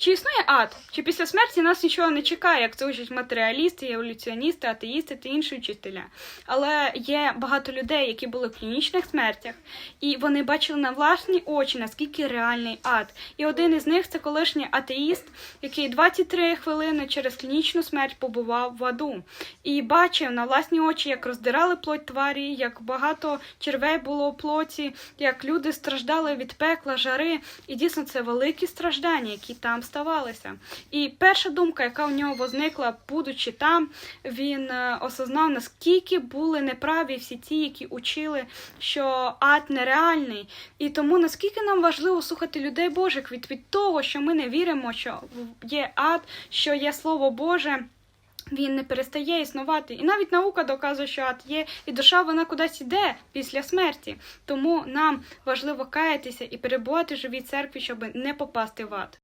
Чи існує ад? Чи після смерті нас нічого не чекає, як це учать матеріалісти, еволюціоністи, атеїсти та інші вчителя? Але є багато людей, які були в клінічних смертях, і вони бачили на власні очі, наскільки реальний ад. І один із них це колишній атеїст, який 23 хвилини через клінічну смерть побував в аду, і бачив на власні очі, як роздирали плоть тварі, як багато червей було у плоті, як люди страждали від пекла, жари, і дійсно це великі страждання, які там ставалися. І перша думка, яка у нього возникла, будучи там, він е, осознав, наскільки були неправі всі ті, які учили, що ад нереальний. І тому наскільки нам важливо слухати людей Божих від, від того, що ми не віримо, що є ад, що є Слово Боже. Він не перестає існувати. І навіть наука доказує, що ад є, і душа вона кудись іде після смерті. Тому нам важливо каятися і перебувати в живій церкві, щоб не попасти в ад.